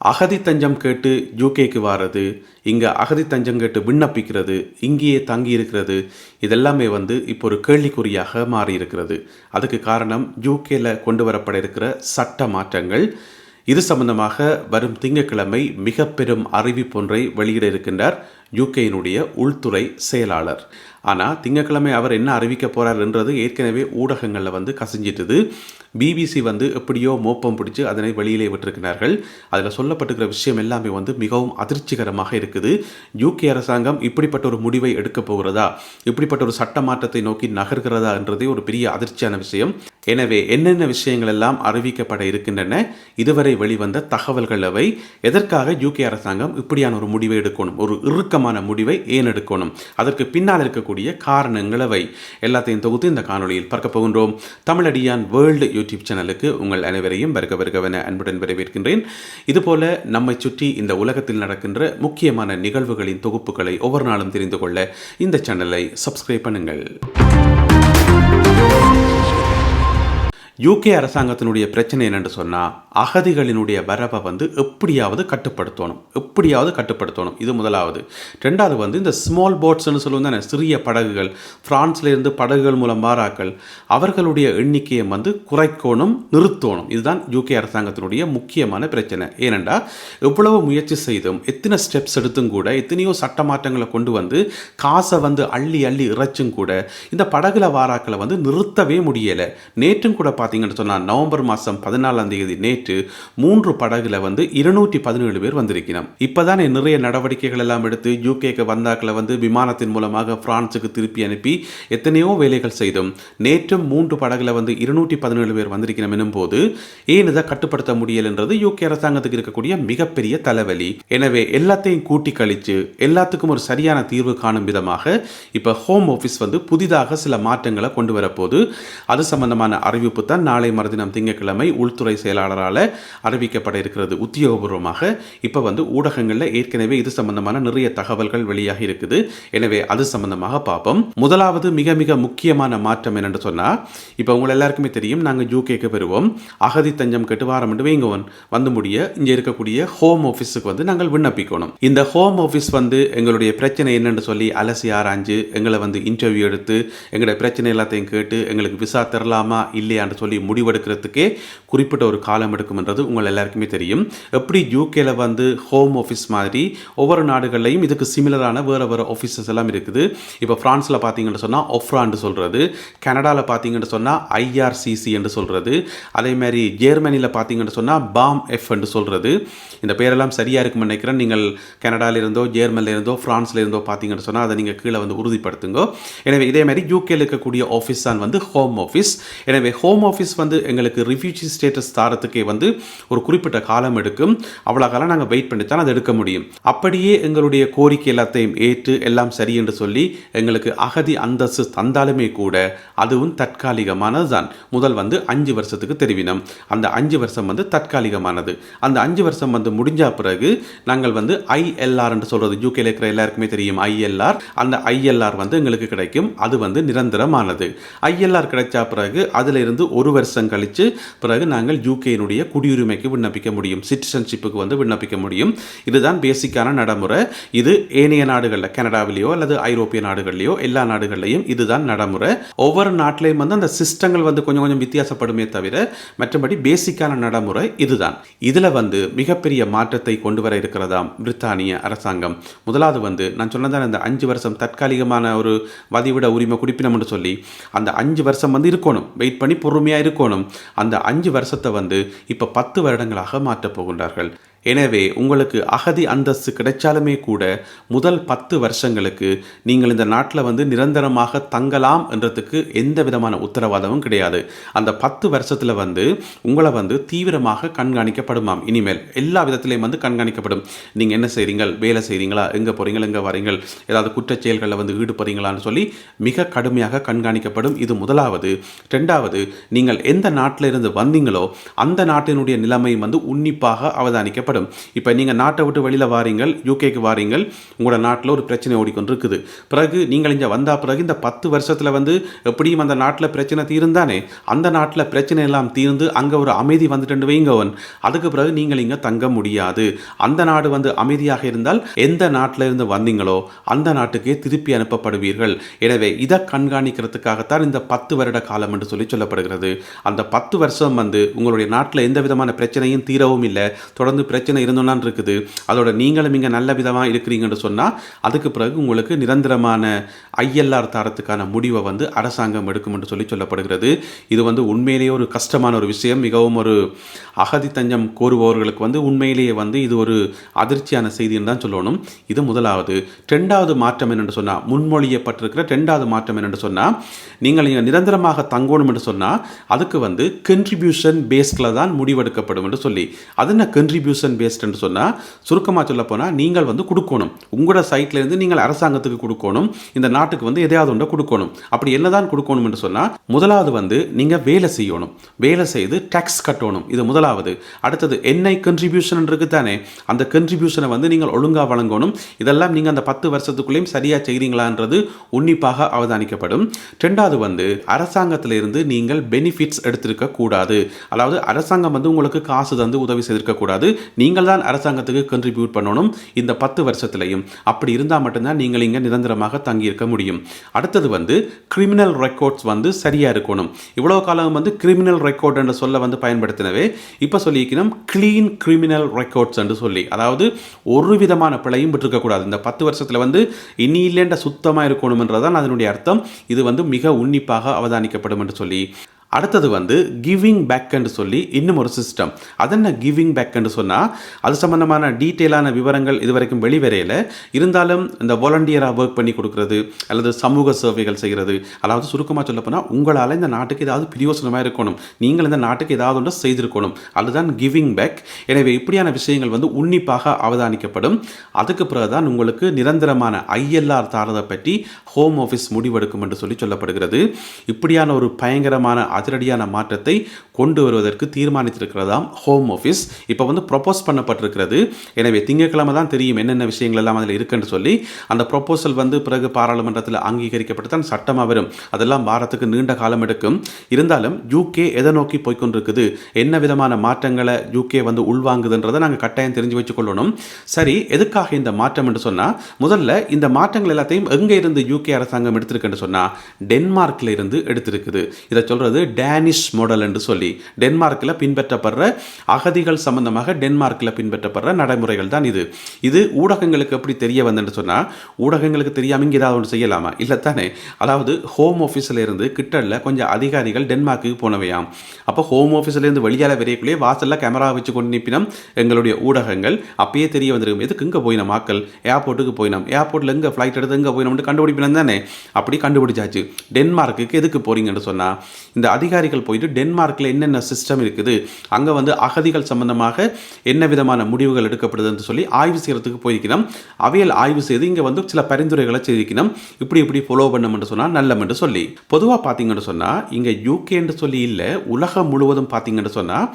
அகதி தஞ்சம் கேட்டு யூகேக்கு வாரது இங்கே அகதி தஞ்சம் கேட்டு விண்ணப்பிக்கிறது இங்கேயே தங்கி இருக்கிறது இதெல்லாமே வந்து இப்போ ஒரு கேள்விக்குறியாக மாறி இருக்கிறது அதுக்கு காரணம் யூகேல கொண்டு வரப்பட இருக்கிற சட்ட மாற்றங்கள். இது சம்பந்தமாக வரும் திங்கட்கிழமை மிக பெரும் அறிவிப்பொன்றை வெளியிட இருக்கின்றார் யூகேயினுடைய உள்துறை செயலாளர். ஆனால் திங்கட்கிழமை அவர் என்ன அறிவிக்க போகிறார் என்றது ஏற்கனவே ஊடகங்களில் வந்து கசிஞ்சிட்டுது. பிபிசி வந்து எப்படியோ மோப்பம் பிடிச்சி அதனை வெளியிலே விட்டிருக்கிறார்கள். அதில் சொல்லப்பட்டிருக்கிற விஷயம் எல்லாமே வந்து மிகவும் அதிர்ச்சிகரமாக இருக்குது. யூகே அரசாங்கம் இப்படிப்பட்ட ஒரு முடிவை எடுக்கப் போகிறதா? இப்படிப்பட்ட ஒரு சட்ட மாற்றத்தை நோக்கி நகர்கிறதா என்றதே ஒரு பெரிய அதிர்ச்சியான விஷயம். எனவே என்னென்ன விஷயங்கள் எல்லாம் அறிவிக்கப்பட இருக்கின்றன? இதுவரை வெளிவந்த தகவல்கள் அவை. எதற்காக யூகே அரசாங்கம் இப்படியான ஒரு முடிவை எடுக்கணும்? ஒரு இறுக்கமான முடிவை ஏன் எடுக்கணும்? அதற்கு பின்னால் இருக்கக்கூடிய காரணங்கள் அவை. எல்லாத்தையும் தொகுத்து இந்த காணொளியில் பார்க்க போகின்றோம். தமிழடியான் வேர்ல்டு யூடியூப் சேனலுக்கு உங்கள் அனைவரையும் வருக வருகவென அன்புடன் வரவேற்கின்றேன். இதுபோல நம்மை சுற்றி இந்த உலகத்தில் நடக்கின்ற முக்கியமான நிகழ்வுகளின் தொகுப்புகளை ஒவ்வொரு நாளும் தெரிந்து கொள்ள இந்த சேனலை சப்ஸ்கிரைப் பண்ணுங்கள். யூகே அரசாங்கத்தினுடைய பிரச்சனை என்னென்னு சொன்னால் அகதிகளினுடைய வரவை வந்து எப்படியாவது கட்டுப்படுத்தணும். எப்படியாவது கட்டுப்படுத்தணும். இது முதலாவது. ரெண்டாவது வந்து இந்த ஸ்மால் போட்ஸ்னு சொல்லுவோம் தானே சிறிய படகுகள் ஃப்ரான்ஸ்லேருந்து படகுகள் மூலம் மாறாக்கள் அவர்களுடைய எண்ணிக்கையை வந்து குறைக்கணும் நிறுத்தணும். இதுதான் யூகே அரசாங்கத்தினுடைய முக்கியமான பிரச்சனை. ஏனென்றா எவ்வளவு முயற்சி செய்தும் எத்தனை ஸ்டெப்ஸ் எடுத்தும் கூட எத்தனையோ சட்ட மாற்றங்களை கொண்டு வந்து காசை வந்து அள்ளி அள்ளி இறைச்சும் கூட இந்த படகுல வாராக்களை வந்து நிறுத்தவே முடியலை. நேற்றும் கூட பார்த்தீங்கன்னு சொன்னால் நவம்பர் மாதம் பதினாலாம் தேதி நேற்று மூன்று படகுல வந்து இருநூற்றி பதினேழு பேர் வந்திருக்கணும் இப்போதானே நிறைய நடவடிக்கைகள் எல்லாம் எடுத்து யூகேக்கு வந்தாக்களை வந்து விமானத்தின் மூலமாக பிரான்ஸுக்கு திருப்பி அனுப்பி எத்தனையோ வேலைகள் செய்தோம். நேற்றும் மூன்று படகுல வந்து இருநூற்றி பதினேழு பேர் வந்திருக்கணும் எனும் போது ஏன் இதை கட்டுப்படுத்த முடியலன்றது யூகே அரசாங்கத்துக்கு இருக்கக்கூடிய மிகப்பெரிய தலைவலி. எனவே எல்லாத்தையும் கூட்டி கழித்து எல்லாத்துக்கும் ஒரு சரியான தீர்வு காணும் விதமாக இப்போ ஹோம் ஆஃபீஸ் வந்து புதிதாக சில மாற்றங்களை கொண்டு வரப்போது அது சம்பந்தமான அறிவிப்பு தான் நாளை மறுதினம் திங்கட்கிழமை உள்துறை செயலாளரால் அறிவிக்கப்பட இருக்கிறது. உத்தியோகபூர்வமாக இப்போ வந்து ஊடகங்களில் ஏற்கனவே இது சம்பந்தமான நிறைய தகவல்கள் வெளியாகி இருக்குது. எனவே அது சம்பந்தமாக பார்ப்போம். முதலாவது மிக மிக முக்கியமான மாற்றம் என்னென்னு சொன்னால் இப்போ உங்களை எல்லாருக்குமே தெரியும் நாங்கள் யூகேக்கு பெறுவோம் அகதி தஞ்சம் கேட்டு வாரம் என்று வந்து முடிய இங்கே இருக்கக்கூடிய ஹோம் ஆஃபீஸுக்கு வந்து நாங்கள் விண்ணப்பிக்கணும். இந்த ஹோம் ஆஃபீஸ் வந்து எங்களுடைய பிரச்சனை என்னென்னு சொல்லி அலசி ஆராய்ஞ்சு எங்களை வந்து இன்டர்வியூ எடுத்து எங்களுடைய பிரச்சனை எல்லாத்தையும் கேட்டு எங்களுக்கு விசா தரலாமா இல்லையான்னு சொல்லி முடிவெடுக்கிறதுக்கே குறிப்பிட்ட ஒரு காலம் எடுக்கும்ன்றது உங்கள் எல்லாருக்குமே தெரியும். எப்படி யூகேல வந்து ஹோம் ஆஃபீஸ் மாதிரி ஒவ்வொரு நாடுகள்லையும் இதுக்கு சிமிலரான வேறு வேறு ஆஃபீஸஸ் எல்லாம் இருக்குது. இப்போ ஃப்ரான்ஸில் பார்த்தீங்கன்னு சொன்னால் ஒஃப்ரான்னு சொல்கிறது கனடாவில் பார்த்தீங்கன்னு சொன்னால் ஐஆர்சிசி என்று சொல்கிறது அதே மாதிரி ஜெர்மனியில் பார்த்தீங்கன்னு சொன்னால் பாம் எஃப் என்று சொல்கிறது இந்த பேரெல்லாம் சரியாக இருக்கும்னு நினைக்கிறேன். நீங்கள் கனடாவிலிருந்தோ இருந்தோ ஜெர்மனில இருந்தோ ஃப்ரான்ஸ்ல இருந்தோ பார்த்தீங்கன்னு சொன்னால் அதை நீங்கள் கீழே வந்து உறுதிப்படுத்துங்க. எனவே இதே மாதிரி யூகேல இருக்கக்கூடிய ஆஃபீஸ் தான் வந்து ஹோம் ஆஃபீஸ் எனவே ஹோம் ஆஃபீஸ் வந்து எங்களுக்கு ரிஃப்யூஜிஸ் ஸ்டேட்டஸ் தாரத்துக்கே வந்து ஒரு குறிப்பிட்ட காலம் எடுக்கும். அவ்வளோ காலம் நாங்கள் வெயிட் பண்ணி தான் அதை எடுக்க முடியும். அப்படியே எங்களுடைய கோரிக்கை எல்லாத்தையும் ஏற்று எல்லாம் சரி என்று சொல்லி எங்களுக்கு அகதி அந்தஸ்து தந்தாலுமே கூட அதுவும் தற்காலிகமானது தான் முதல் வந்து அஞ்சு வருஷத்துக்கு தெரிவினம். அந்த அஞ்சு வருஷம் வந்து தற்காலிகமானது. அந்த அஞ்சு வருஷம் வந்து முடிஞ்ச பிறகு நாங்கள் வந்து ஐஎல்ஆர் என்று சொல்கிறது யூகேல இருக்கிற எல்லாருக்குமே தெரியும் ஐஎல்ஆர் அந்த ஐஎல்ஆர் வந்து எங்களுக்கு கிடைக்கும். அது வந்து நிரந்தரமானது. ஐஎல்ஆர் கிடைச்சா பிறகு அதிலிருந்து ஒரு வருஷம் கழித்து பிறகு நாங்கள் யூகேனுடைய குடியுரிமைக்கு விண்ணப்பிக்க முடியும். சிட்டிசன்ஷிப்புக்கு வந்து விண்ணப்பிக்க முடியும். இதுதான் பேசிக்கான நடைமுறை. இது ஏனைய நாடுகளில் கனடாவிலேயோ அல்லது ஐரோப்பிய நாடுகள்லையோ எல்லா நாடுகள்லையும் இதுதான் நடைமுறை. ஒவ்வொரு நாட்டிலையும் வந்து அந்த சிஸ்டங்கள் வந்து கொஞ்சம் கொஞ்சம் வித்தியாசப்படுமே தவிர மற்றபடி பேசிக்கான நடைமுறை இதுதான். இதில் வந்து மிகப்பெரிய மாற்றத்தை கொண்டு வர இருக்கிறதாம் பிரித்தானிய அரசாங்கம். முதலாவது வந்து நான் சொன்னதான் இந்த அஞ்சு வருஷம் தற்காலிகமான ஒரு வதிவிட உரிமை குடிப்பினம்னு சொல்லி அந்த அஞ்சு வருஷம் வந்து இருக்கணும். வெயிட் பண்ணி பொறுமையாக இருக்கணும். அந்த அஞ்சு வருஷத்தை வந்து இப்போ பத்து வருடங்களாக மாற்றப் போகின்றார்கள். எனவே உங்களுக்கு அகதி அந்தஸ்து கிடைச்சாலுமே கூட முதல் பத்து வருஷங்களுக்கு நீங்கள் இந்த நாட்டில் வந்து நிரந்தரமாக தங்கலாம் என்றதுக்கு எந்த விதமான உத்தரவாதமும் கிடையாது. அந்த பத்து வருஷத்தில் வந்து உங்களை வந்து தீவிரமாக கண்காணிக்கப்படுமாம். இனிமேல் எல்லா விதத்திலையும் வந்து கண்காணிக்கப்படும். நீங்கள் என்ன செய்கிறீங்க வேலை செய்கிறீங்களா எங்கே போகிறீங்க எங்கே வரீங்கள்? ஏதாவது குற்றச் செயல்களில் வந்து ஈடுபடுறீங்களான்னு சொல்லி மிக கடுமையாக கண்காணிக்கப்படும். இது முதலாவது. ரெண்டாவது நீங்கள் எந்த நாட்டில் இருந்து வந்தீங்களோ அந்த நாட்டினுடைய நிலைமை வந்து உன்னிப்பாக அவதானிக்கப்படும். அவதானிக்கப்படும் இப்போ நீங்கள் நாட்டை விட்டு வெளியில் வாரீங்கள் யூகேக்கு வாரீங்கள் உங்களோட நாட்டில் ஒரு பிரச்சனை ஓடிக்கொண்டிருக்குது. பிறகு நீங்கள் இங்கே வந்த பிறகு இந்த பத்து வருஷத்தில் வந்து எப்படியும் அந்த நாட்டில் பிரச்சனை தீர்ந்தானே அந்த நாட்டில் பிரச்சனை எல்லாம் தீர்ந்து அங்கே ஒரு அமைதி வந்துட்டு வைங்கவன் அதுக்கு பிறகு நீங்கள் இங்கே தங்க முடியாது. அந்த நாடு வந்து அமைதியாக இருந்தால் எந்த நாட்டில் இருந்து வந்தீங்களோ அந்த நாட்டுக்கே திருப்பி அனுப்பப்படுவீர்கள். எனவே இதை கண்காணிக்கிறதுக்காகத்தான் இந்த பத்து வருட காலம் என்று சொல்லி சொல்லப்படுகிறது. அந்த பத்து வருஷம் வந்து உங்களுடைய நாட்டில் எந்த விதமான பிரச்சனையும் தீரவும் இல்லை. தொடர்ந்து பிரச்சனை இருந்தோன்னான் இருக்குது. அதோட நீங்களும் இங்கே நல்ல விதமாக இருக்கிறீங்கன்னு சொன்னால் அதுக்கு பிறகு உங்களுக்கு நிரந்தரமான ஐஎல்ஆர் தரத்துக்கான முடிவை வந்து அரசாங்கம் எடுக்கும் என்று சொல்லி சொல்லப்படுகிறது. இது வந்து உண்மையிலேயே ஒரு கஷ்டமான ஒரு விஷயம். மிகவும் ஒரு அகதி தஞ்சம் கோருபவர்களுக்கு வந்து உண்மையிலேயே வந்து இது ஒரு அதிர்ச்சியான செய்தின்னு தான் சொல்லணும். இது முதலாவது. ரெண்டாவது மாற்றம் என்னென்று சொன்னால் முன்மொழியப்பட்டிருக்கிற ரெண்டாவது மாற்றம் என்னென்று சொன்னால் நீங்கள் இங்கே நிரந்தரமாக தங்கணும் என்று சொன்னால் அதுக்கு வந்து கன்ட்ரிபியூஷன் பேஸ்டில் தான் முடிவெடுக்கப்படும் என்று சொல்லி. அது என்ன கன்ட்ரிபியூஷன் பேஸ்ட் பேஸ்டுன்னு சொன்னால் சுருக்கமாக சொல்ல போனால் நீங்கள் வந்து கொடுக்கணும். உங்களோட சைட்ல இருந்து நீங்கள் அரசாங்கத்துக்கு கொடுக்கணும். இந்த நாட்டுக்கு வந்து எதையாவது ஒன்றை கொடுக்கணும். அப்படி என்னதான் கொடுக்கணும் என்று சொன்னால் முதலாவது வந்து நீங்கள் வேலை செய்யணும். வேலை செய்து டேக்ஸ் கட்டணும். இது முதலாவது. அடுத்தது என்ஐ கன்ட்ரிபியூஷன் இருக்கு தானே? அந்த கன்ட்ரிபியூஷனை வந்து நீங்கள் ஒழுங்காக வழங்கணும். இதெல்லாம் நீங்கள் அந்த பத்து வருஷத்துக்குள்ளேயும் சரியாக செய்கிறீங்களான்றது உன்னிப்பாக அவதானிக்கப்படும். ரெண்டாவது வந்து அரசாங்கத்திலிருந்து நீங்கள் பெனிஃபிட்ஸ் எடுத்திருக்க கூடாது அதாவது அரசாங்கம் வந்து உங்களுக்கு காசு தந்து உதவி செய்திருக்க கூடாது நீங்கள் தான் அரசாங்கத்துக்கு கண்ட்ரிபியூட் பண்ணணும் இந்த பத்து வருஷத்துலையும். அப்படி இருந்தால் மட்டும்தான் நீங்கள் இங்கே நிரந்தரமாக தங்கியிருக்க முடியும். அடுத்தது வந்து கிரிமினல் ரெக்கார்ட்ஸ் வந்து சரியாக இருக்கணும். இவ்வளோ காலம் வந்து கிரிமினல் ரெக்கார்ட் என்ற சொல்ல வந்து பயன்படுத்தினவே இப்போ சொல்லியிருக்கணும் க்ளீன் கிரிமினல் ரெக்கார்ட்ஸ் என்று சொல்லி. அதாவது ஒரு விதமான பிழையும் விட்டுருக்கக்கூடாது. இந்த பத்து வருஷத்தில் வந்து இனி இல்லைன்ற சுத்தமாக இருக்கணும்ன்றதான் அதனுடைய அர்த்தம். இது வந்து மிக உன்னிப்பாக அவதானிக்கப்படும் என்று சொல்லி. அடுத்தது வந்து கிவிங் பேக்குன்னு சொல்லி இன்னும் ஒரு சிஸ்டம் அது என்ன கிவிங் பேக்குன்னு சொன்னால் அது சம்மந்தமான டீட்டெயிலான விவரங்கள் இதுவரைக்கும் வெளிவரையில் இருந்தாலும் இந்த வாலண்டியராக ஒர்க் பண்ணி கொடுக்கறது அல்லது சமூக சேவைகள் செய்கிறது அதாவது சுருக்கமாக சொல்ல போனால் உங்களால் இந்த நாட்டுக்கு ஏதாவது பிரியோசனமாக இருக்கணும். நீங்கள் இந்த நாட்டுக்கு ஏதாவது ஒன்று செய்திருக்கணும். அதுதான் கிவிங் பேக் எனவே இப்படியான விஷயங்கள் வந்து உன்னிப்பாக அவதானிக்கப்படும். அதுக்கு பிறகு தான் உங்களுக்கு நிரந்தரமான ஐஎல்ஆர் தாரதை பற்றி ஹோம் ஆஃபீஸ் முடிவெடுக்கும் என்று சொல்லி சொல்லப்படுகிறது. இப்படியான ஒரு பயங்கரமான அதிரடியான மாற்றத்தை கொண்டு வருவதற்கு தீர்மானித்திருக்கிறதாம் ஹோம் ஆஃபீஸ் இப்போ வந்து ப்ரொப்போஸ் பண்ணப்பட்டிருக்கிறது. எனவே திங்கட்கிழமை தான் தெரியும் என்னென்ன விஷயங்கள் எல்லாம் அதில் இருக்குன்னு சொல்லி. அந்த ப்ரொப்போசல் வந்து பிறகு பாராளுமன்றத்தில் அங்கீகரிக்கப்பட்டு தான் சட்டமாக வரும். அதெல்லாம் வாரத்துக்கு நீண்ட காலம் எடுக்கும். இருந்தாலும் யூகே எதை நோக்கி போய்க்கொண்டிருக்குது? என்ன விதமான மாற்றங்களை யூகே வந்து உள்வாங்குதுன்றதை நாங்கள் கட்டாயம் தெரிஞ்சு வச்சுக்கொள்ளணும். சரி எதுக்காக இந்த மாற்றம் என்று சொன்னால் முதல்ல இந்த மாற்றங்கள் எல்லாத்தையும் எங்கே இருந்து யூகே அரசாங்கம் எடுத்திருக்குன்னு சொன்னால் டென்மார்க்கில் இருந்து எடுத்திருக்குது. இதை சொல்கிறது டேனிஷ் மாடல் என்று சொல்லி டென்மார்க்கில் பின்பற்றப்படுற அகதிகள் சம்பந்தமாக டென்மார்க்கில் பின்பற்றப்படுற நடைமுறைகள் தான் இது. இது ஊடகங்களுக்கு எப்படி தெரிய வந்தேன்னு சொன்னால் ஊடகங்களுக்கு தெரியாமல் இங்கே ஏதாவது ஒன்று செய்யலாமா? இல்லை தானே அதாவது ஹோம் ஆஃபீஸில் இருந்து கிட்டல கொஞ்சம் அதிகாரிகள் டென்மார்க்குக்கு போனவையாம். அப்போ ஹோம் ஆஃபீஸ்லேருந்து வெளியால் வரையக்குள்ளே வாசலில் கேமரா வச்சு கொண்டு நிப்பினம் எங்களுடைய ஊடகங்கள். அப்பயே தெரிய வந்திருக்கும். எதுக்கு இங்கே போயினோம் மக்கள் ஏர்போர்ட்டுக்கு போயினோம். ஏர்போர்ட்டில் எங்கே ஃப்ளைட் எடுத்து எங்கே போயினோம்னு கண்டுபிடிப்பினம் தானே? அப்படி கண்டுபிடிச்சாச்சு. டென்மார்க்குக்கு எதுக்கு போறீங்கன்னு சொன்னால் இந்த அதிகாரிகள் போயிட்டு டென்மார்க்கில் என்னென்ன சிஸ்டம் இருக்குது அங்கே வந்து அகதிகள் சம்பந்தமாக என்ன விதமான முடிவுகள் எடுக்கப்படுதுன்னு சொல்லி ஆய்வு செய்கிறதுக்கு போயிருக்கணும் அவையல் ஆய்வு செய்து இங்கே வந்து சில பரிந்துரைகளை செய்திருக்கணும் இப்படி இப்படி ஃபாலோ பண்ணமென்று சொன்னால் நல்லம் என்று சொல்லி. பொதுவாக பார்த்தீங்கன்னு சொன்னால் இங்கே யூகேன்னு சொல்லி இல்லை உலகம் முழுவதும் பார்த்தீங்கன்னு சொன்னால்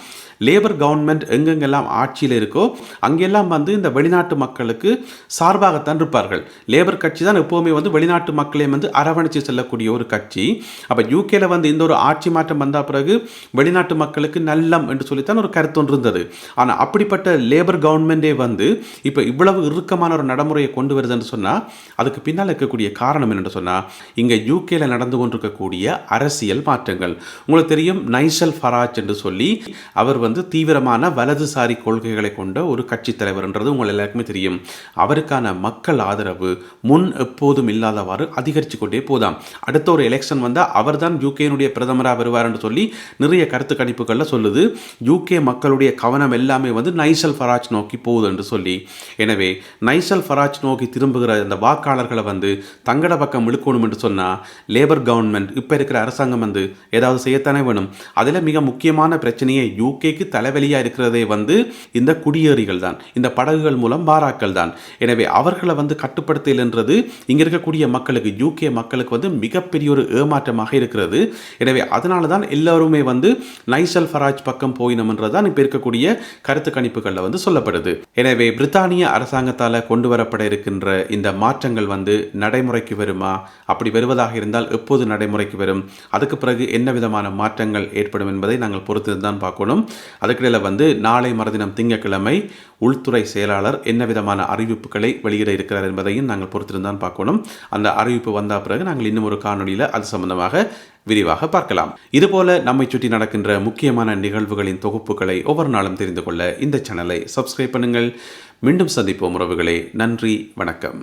லேபர் கவர்மெண்ட் எங்கெங்கெல்லாம் ஆட்சியில் இருக்கோ அங்கெல்லாம் வந்து இந்த வெளிநாட்டு மக்களுக்கு சார்பாகத்தான் இருப்பார்கள். லேபர் கட்சி தான் எப்போவுமே வந்து வெளிநாட்டு மக்களையும் வந்து அரவணைச்சு செல்லக்கூடிய ஒரு கட்சி. அப்போ யூகேல வந்து இந்த ஒரு ஆட்சி மாற்றம் வந்த பிறகு வெளிநாட்டு மக்களுக்கு நல்லம் என்று சொல்லித்தான் ஒரு கருத்து ஒன்று இருந்தது. ஆனால் அப்படிப்பட்ட லேபர் கவர்மெண்டே வந்து இப்போ இவ்வளவு இறுக்கமான ஒரு நடைமுறையை கொண்டு வருதுன்னு சொன்னால் அதுக்கு பின்னால் இருக்கக்கூடிய காரணம் என்னென்னு சொன்னால் இங்கே யூகேல நடந்து கொண்டிருக்கக்கூடிய அரசியல் மாற்றங்கள். உங்களுக்கு தெரியும் நைசல் ஃபராஜ் என்று சொல்லி அவர் வந்து தீவிரமான வலதுசாரி கொள்கைகளை கொண்ட ஒரு கட்சி தலைவர்ன்றது உங்கள் எல்லாருக்குமே தெரியும். அவருக்கான மக்கள் ஆதரவு முன் எப்போதும் இல்லாதவாறு அதிகரித்து கொண்டே போதாம். அடுத்த ஒரு எலெக்ஷன் வந்தால் அவர் தான் யூகேனுடைய பிரதமராக வருவார் என்று சொல்லி நிறைய கருத்து கணிப்புகளில் சொல்லுது. யூகே மக்களுடைய கவனம் எல்லாமே வந்து நைசல் ஃபராஜ் நோக்கி போகுது என்று சொல்லி. எனவே நைசல் ஃபராஜ் நோக்கி திரும்புகிற அந்த வாக்காளர்களை வந்து தங்கட பக்கம் இழுக்கணும் என்று சொன்னால் லேபர் கவர்மெண்ட் இப்போ இருக்கிற அரசாங்கம் வந்து ஏதாவது செய்யத்தானே வேணும்? அதில் மிக முக்கியமான பிரச்சனையே யூகேக்கு தலைவலியாக இருக்கிறதே வந்து இந்த குடியேறிகள் தான். இந்த படகுகள் மூலம் பாராக்கள் தான். எனவே அவர்களை வந்து கட்டுப்படுத்தல்ன்றது இங்கே இருக்கக்கூடிய மக்களுக்கு யூகே மக்களுக்கு வந்து மிகப்பெரிய ஒரு ஏமாற்றமாக இருக்கிறது. எனவே அதனால் அதனால தான் எல்லாருமே வந்து நைசல் ஃபராஜ் பக்கம் போயினம்ன்றது தான் இப்போ இருக்கக்கூடிய கருத்து கணிப்புகளில் வந்து சொல்லப்படுது. எனவே பிரித்தானிய அரசாங்கத்தால் கொண்டு வரப்பட இருக்கின்ற இந்த மாற்றங்கள் வந்து நடைமுறைக்கு வருமா? அப்படி வருவதாக இருந்தால் எப்போது நடைமுறைக்கு வரும்? அதுக்கு பிறகு என்ன விதமான மாற்றங்கள் ஏற்படும் என்பதை நாங்கள் பொறுத்து தான் பார்க்கணும். அதுக்கிடையில் வந்து நாளை மறுதினம் திங்கக்கிழமை உள்துறை செயலாளர் என்ன விதமான அறிவிப்புகளை வெளியிட இருக்கிறார் என்பதையும் நாங்கள் பொறுத்திருந்தான் பார்க்கணும். அந்த அறிவிப்பு வந்த பிறகு நாங்கள் இன்னும் ஒரு காணொலியில் அது சம்பந்தமாக விரிவாக பார்க்கலாம். இதுபோல நம்மை சுற்றி நடக்கின்ற முக்கியமான நிகழ்வுகளின் தொகுப்புகளை ஒவ்வொரு நாளும் தெரிந்து கொள்ள இந்த சேனலை சப்ஸ்கிரைப் பண்ணுங்கள். மீண்டும் சந்திப்போம் உறவுகளே. நன்றி வணக்கம்.